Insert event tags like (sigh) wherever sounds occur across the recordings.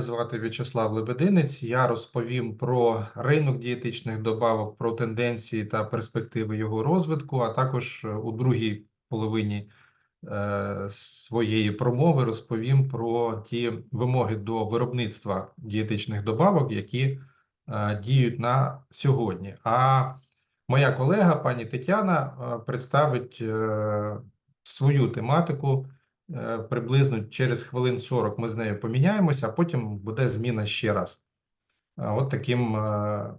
звати В'ячеслав Лебединець. Я розповім про ринок дієтичних добавок, про тенденції та перспективи його розвитку, а також е, у другій половині е, своєї промови розповім про ті вимоги до виробництва дієтичних добавок, які е, діють на сьогодні. А моя колега пані Тетяна е, представить е, свою тематику. Е, Приблизно через хвилин 40 ми з нею поміняємося, а потім буде зміна ще раз. Е, От таким е,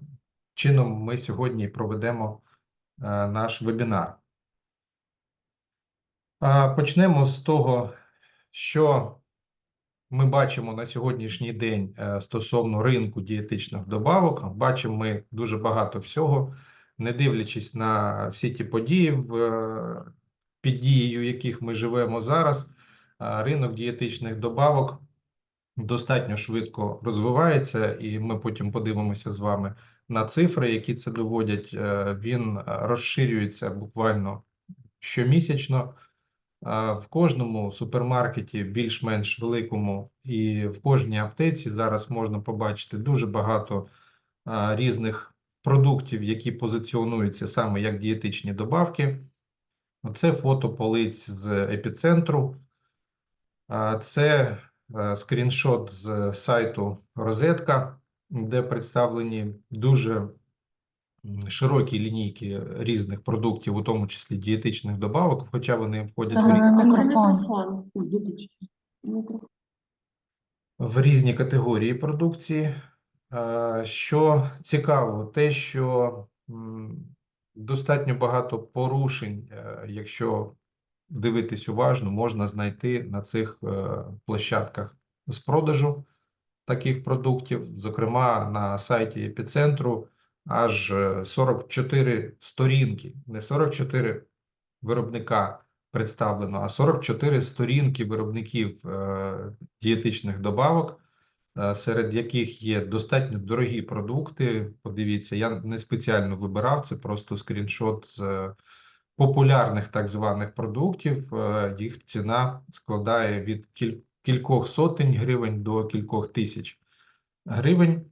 чином ми сьогодні проведемо наш вебінар. Почнемо з того, що ми бачимо на сьогоднішній день стосовно ринку дієтичних добавок. Бачимо ми дуже багато всього, не дивлячись на всі ті події, під дією яких ми живемо зараз, ринок дієтичних добавок достатньо швидко розвивається, і ми потім подивимося з вами на цифри, які це доводять. Е, Він е, розширюється буквально щомісячно. В кожному супермаркеті, більш-менш великому, і в кожній аптеці зараз можна побачити дуже багато різних продуктів, які позиціонуються саме як дієтичні добавки. Оце фото полиць з епіцентру. А, Це е, скріншот з сайту Розетка, де представлені дуже широкі лінійки різних продуктів, у тому числі дієтичних добавок, хоча вони входять в Це Це мікрофон. в різні категорії продукції. Що цікаво, те, що достатньо багато порушень, е, якщо дивитись уважно, можна знайти на цих е, площадках з продажу таких продуктів. Зокрема, на сайті епіцентру аж е, 44 сторінки, не 44 виробника представлено, а 44 сторінки виробників е, дієтичних добавок, е, серед яких є достатньо дорогі продукти. Подивіться, я не спеціально вибирав, це просто скріншот з е, популярних так званих продуктів. Е, Їх ціна складає від кількох сотень гривень до кількох тисяч гривень.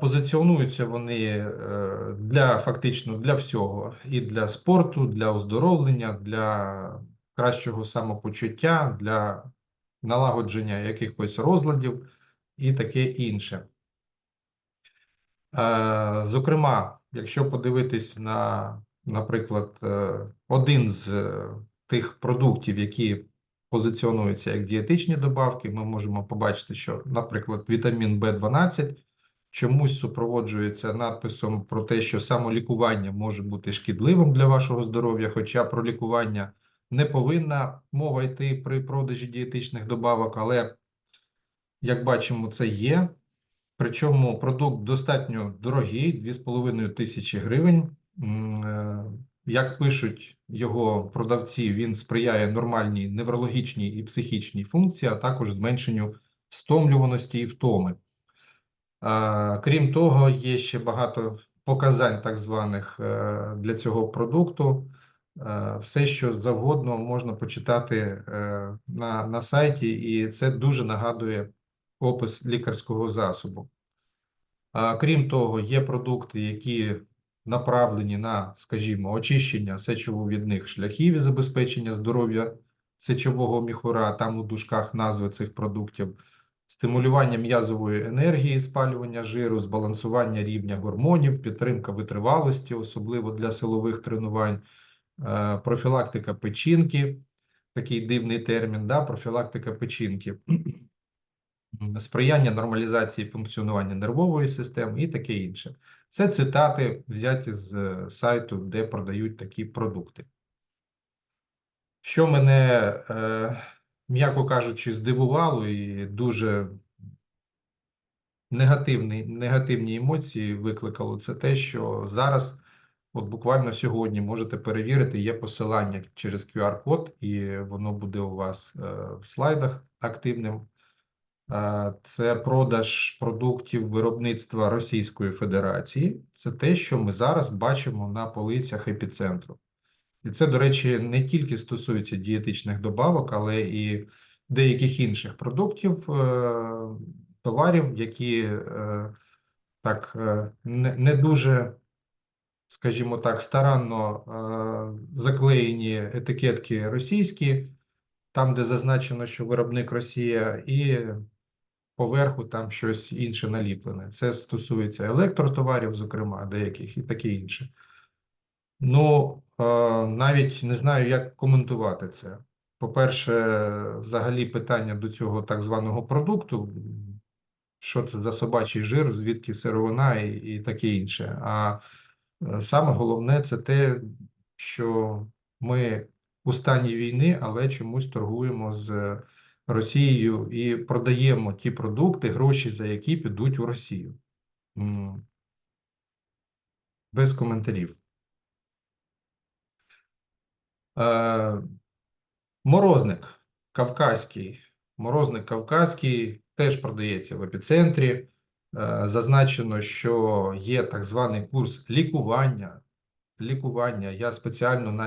Позиціонуються вони е, для фактично для всього: і для спорту, для оздоровлення, для кращого самопочуття, для налагодження якихось розладів і таке інше. Е, Зокрема, якщо подивитись на, наприклад, е, один з е, тих продуктів, які позиціонуються як дієтичні добавки, ми можемо побачити, що, наприклад, вітамін В12 чомусь супроводжується надписом про те, що самолікування може бути шкідливим для вашого здоров'я, хоча про лікування не повинна мова йти при продажі дієтичних добавок, але, як бачимо, це є. Причому продукт достатньо дорогий, 2,5 тисячі гривень. Е, Як пишуть його продавці, він сприяє нормальній неврологічній і психічній функції, а також зменшенню стомлюваності і втоми. Крім того, є ще багато показань так званих е, для цього продукту. Е, Все, що завгодно можна почитати на, на сайті, і це дуже нагадує опис лікарського засобу. Крім того, є продукти, які направлені на, скажімо, очищення сечововідних шляхів і забезпечення здоров'я сечового міхура, там у дужках назви цих продуктів, стимулювання м'язової енергії, спалювання жиру, збалансування рівня гормонів, підтримка витривалості, особливо для силових тренувань, е, профілактика печінки, такий дивний термін, да, профілактика печінки. (clears throat) Сприяння нормалізації функціонування нервової системи і таке інше. Це цитати взяті з е, сайту, де продають такі продукти. Що мене, е, м'яко кажучи, здивувало і дуже негативні, негативні емоції викликало, це те, що зараз, от буквально сьогодні, можете перевірити, є посилання через QR-код, і воно буде у вас е, в слайдах активним. Це продаж продуктів виробництва Російської Федерації. Це те, що ми зараз бачимо на полицях епіцентру. І це, до речі, не тільки стосується дієтичних добавок, але і деяких інших продуктів, е, товарів, які е, так е, не, дуже, скажімо так, старанно заклеєні етикетки російські, там, де зазначено, що виробник Росія, і поверху там щось інше наліплене. Це стосується електротоварів, зокрема, деяких і таке інше. Ну, е, навіть не знаю, як коментувати це. По-перше, взагалі питання до цього так званого продукту, що це за собачий жир, звідки сировина і, і таке інше. А е, саме головне це те, що ми у стані війни, але чомусь торгуємо з Росією і продаємо ті продукти, гроші за які підуть у Росію. Без коментарів. Е, Морозник кавказький. Морозник кавказький теж продається в епіцентрі. Е, Зазначено, що є так званий курс лікування. Лікування. Я спеціально навіть